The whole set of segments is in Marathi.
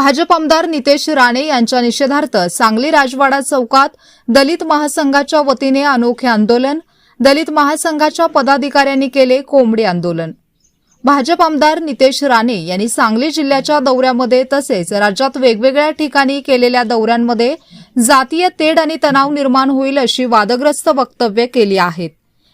भाजप आमदार नितेश राणे यांच्या निषेधार्थ सांगली राजवाडा चौकात दलित महासंघाच्या वतीने अनोखे आंदोलन दलित महासंघाच्या पदाधिकाऱ्यांनी केले कोंबडी आंदोलन. भाजप आमदार नितेश राणे यांनी सांगली जिल्ह्याच्या दौऱ्यामध्ये तसेच राज्यात वेगवेगळ्या ठिकाणी केलेल्या दौऱ्यांमध्ये जातीय तेढ आणि तणाव निर्माण होईल अशी वादग्रस्त वक्तव्य केली आहेत.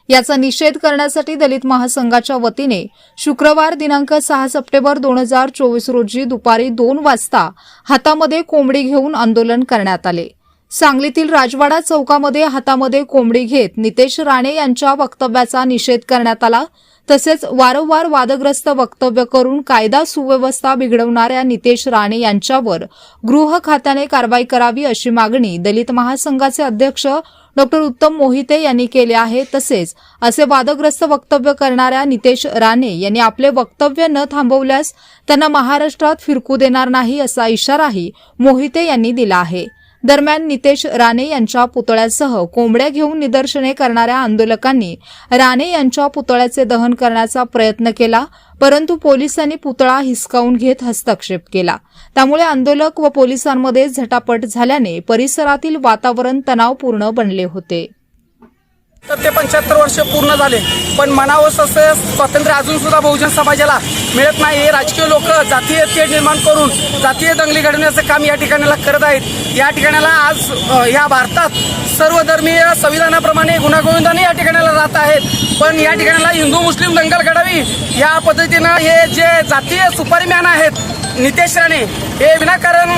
याचा निषेध करण्यासाठी दलित महासंघाच्या वतीने शुक्रवार दिनांक सहा सप्टेंबर दोन हजार चोवीस रोजी दुपारी दोन वाजता हातामध्ये कोंबडी घेऊन आंदोलन करण्यात आले. सांगलीतील राजवाडा चौकामध्ये हातामध्ये कोंबडी घेत नितेश राणे यांच्या वक्तव्याचा निषेध करण्यात आला. तसेच वारंवार वादग्रस्त वक्तव्य करून कायदा सुव्यवस्था बिघडवणाऱ्या नितेश राणे यांच्यावर गृह खात्याने कारवाई करावी अशी मागणी दलित महासंघाचे अध्यक्ष डॉक्टर उत्तम मोहिते यांनी केले आहे तसेच असे वादग्रस्त वक्तव्य करणाऱ्या नितेश राणे यांनी आपले वक्तव्य न थांबवल्यास त्यांना महाराष्ट्रात फिरकू देणार नाही असा इशाराही मोहिते यांनी दिला आहे. दरम्यान नितेश राणे यांच्या पुतळ्यासह कोंबड्या घेऊन निदर्शने करणाऱ्या आंदोलकांनी राणे यांच्या पुतळ्याचे दहन करण्याचा प्रयत्न केला. परंतु पोलिसांनी पुतळा हिसकावून घेत हस्तक्षेप केला. त्यामुळे आंदोलक व पोलिसांमध्ये झटापट झाल्याने परिसरातील वातावरण तणावपूर्ण बनले होते. तर ते पंच्याहत्तर वर्ष पूर्ण झाले. पण मनावं असं स्वातंत्र्य अजून सुद्धा बहुजन समाजाला मिळत नाही. हे राजकीय लोक जातीय तेढ निर्माण करून जातीय दंगली घडवण्याचं काम या ठिकाणाला करत आहेत. या ठिकाणाला आज या भारतात सर्वधर्मीय संविधानाप्रमाणे गुन्हागोविंदाने या ठिकाणाला राहत आहेत. पण या ठिकाणाला हिंदू मुस्लिम दंगल घडावी या पद्धतीनं हे जे जातीय सुपरमॅन आहेत नितेश राणे हे विनाकारण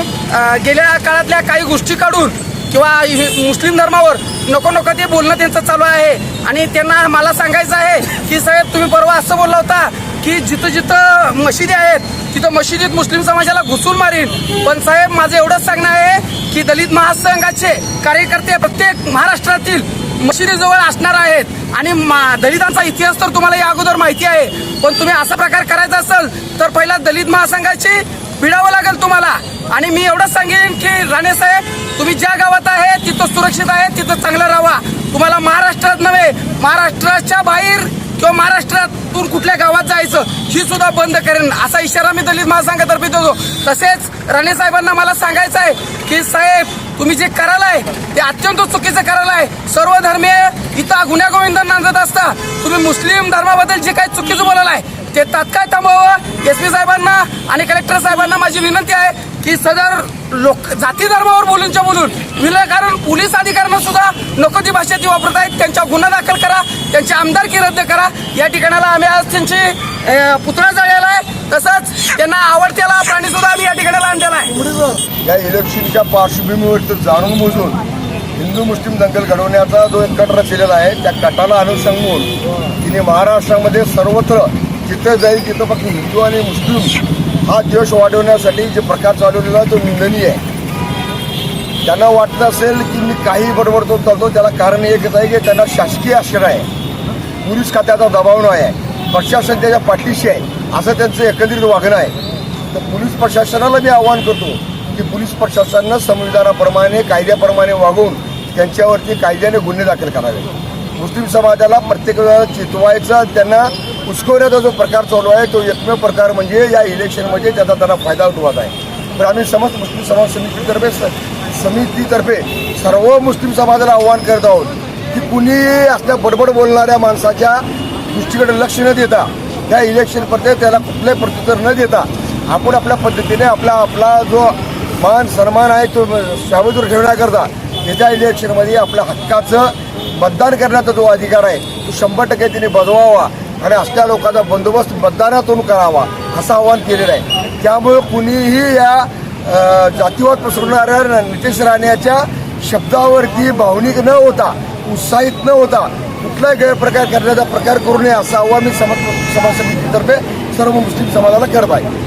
गेल्या काळातल्या काही गोष्टी काढून किंवा मुस्लिम धर्मावर नको नको ते बोलणं त्यांचं चालू आहे. आणि त्यांना मला सांगायचं आहे की साहेब तुम्ही परवा असं बोलला होता की जिथं जिथं मशिदी आहेत तिथं मशिदीत मुस्लिम समाजाला घुसून मारीन. पण साहेब माझं एवढंच सांगणं आहे की दलित महासंघाचे कार्यकर्ते प्रत्येक महाराष्ट्रातील मशिदीजवळ असणार आहेत. आणि मा- दलितांचा इतिहास तर तुम्हाला या अगोदर माहिती आहे. पण तुम्ही असा प्रकार करायचा असेल तर पहिला दलित महासंघाची भिडावं लागेल तुम्हाला. आणि मी एवढंच सांगेन की राणे साहेब तुम्ही ज्या गावात आहे तिथं सुरक्षित आहे तिथं चांगलं राहा तुम्हाला महाराष्ट्रात नव्हे महाराष्ट्राच्या बाहेर किंवा महाराष्ट्रातून कुठल्या गावात जायचं ही सुद्धा बंद करेन. असा इशारा मी दलित महासंघातर्फे देतो. तसेच राणे साहेबांना मला सांगायचं आहे की साहेब तुम्ही जे करायलाय ते अत्यंत चुकीचं करायलाय. सर्व धर्मीय इथं गुन्ह्या गोविंद नांदत असता तुम्ही मुस्लिम धर्माबद्दल जे काही चुकीचं बोलायलाय ते तात्काळ थांबवावं. एस पी साहेबांना आणि कलेक्टर साहेबांना माझी विनंती आहे की सदर लोक जाती धर्मावर बोलूनच्या बोलून विनाकारण पोलीस अधिकाऱ्यांना सुद्धा नको ती भाषा ती वापरत आहेत त्यांच्या गुन्हा दाखल करा त्यांची आमदारकी रद्द करा. या ठिकाणाला आम्ही आज त्यांची पुतळा जाळलेला आहे. तसंच त्यांना आवडतेला प्राणी सुद्धा आम्ही या ठिकाणाला आणलेला आहे. या इलेक्शनच्या पार्श्वभूमीवर जाणून बुजून हिंदू मुस्लिम दंगल घडवण्याचा जो एक कट रचलेला आहे त्या कटाला अनुसंगून तिने महाराष्ट्रामध्ये सर्वत्र जिथं जाईल तिथं फक्त हिंदू आणि मुस्लिम हा द्वेष वाढवण्यासाठी जे प्रकार चालवलेला आहे तो निंदनीय आहे. त्यांना वाटत असेल की मी काही बरोबर तो करतो त्याला कारण एकच आहे की त्यांना शासकीय आश्रय आहे. पोलीस खात्याचा दबाव नाही आहे. प्रशासन त्याच्या पाठीशी आहे. असं त्यांचं एकंदरीत वागणं आहे. तर पोलीस प्रशासनाला मी आवाहन करतो की पोलीस प्रशासनानं संविधानाप्रमाणे कायद्याप्रमाणे वागून त्यांच्यावरती कायद्याने गुन्हे दाखल करावे. मुस्लिम समाजाला प्रत्येक वेळेला चितवायचा त्यांना उचकवण्याचा जो प्रकार चालू आहे तो एकमेव प्रकार म्हणजे या इलेक्शनमध्ये त्याचा त्यांना फायदा उठवत आहे. तर आम्ही समस्त मुस्लिम समाज समितीतर्फे समितीतर्फे सर्व मुस्लिम समाजाला आव्हान करत आहोत की कुणी असल्या बडबड बोलणाऱ्या माणसाच्या दृष्टीकडे लक्ष न देता त्या इलेक्शनमध्ये त्याला कुठलंही प्रत्युत्तर न देता आपण आपल्या पद्धतीने आपला आपला जो मान सन्मान आहे तो सावधूर ठेवण्याकरता येत्या इलेक्शनमध्ये आपल्या हक्काचं मतदान करण्याचा जो अधिकार आहे तो शंभर टक्के तिने बजवावा आणि असल्या लोकांचा बंदोबस्त मतदानातून करावा असं आवाहन केलेलं आहे. त्यामुळे कुणीही या जातीवाद पसरवणाऱ्या नितेश राणेच्या शब्दावरती भावनिक न होता उत्साहित न होता कुठलाही गैरप्रकार करण्याचा प्रकार करू नये असं आव्हान मी समाज समाज समितीतर्फे सर्व मुस्लिम समाजाला करत आहे.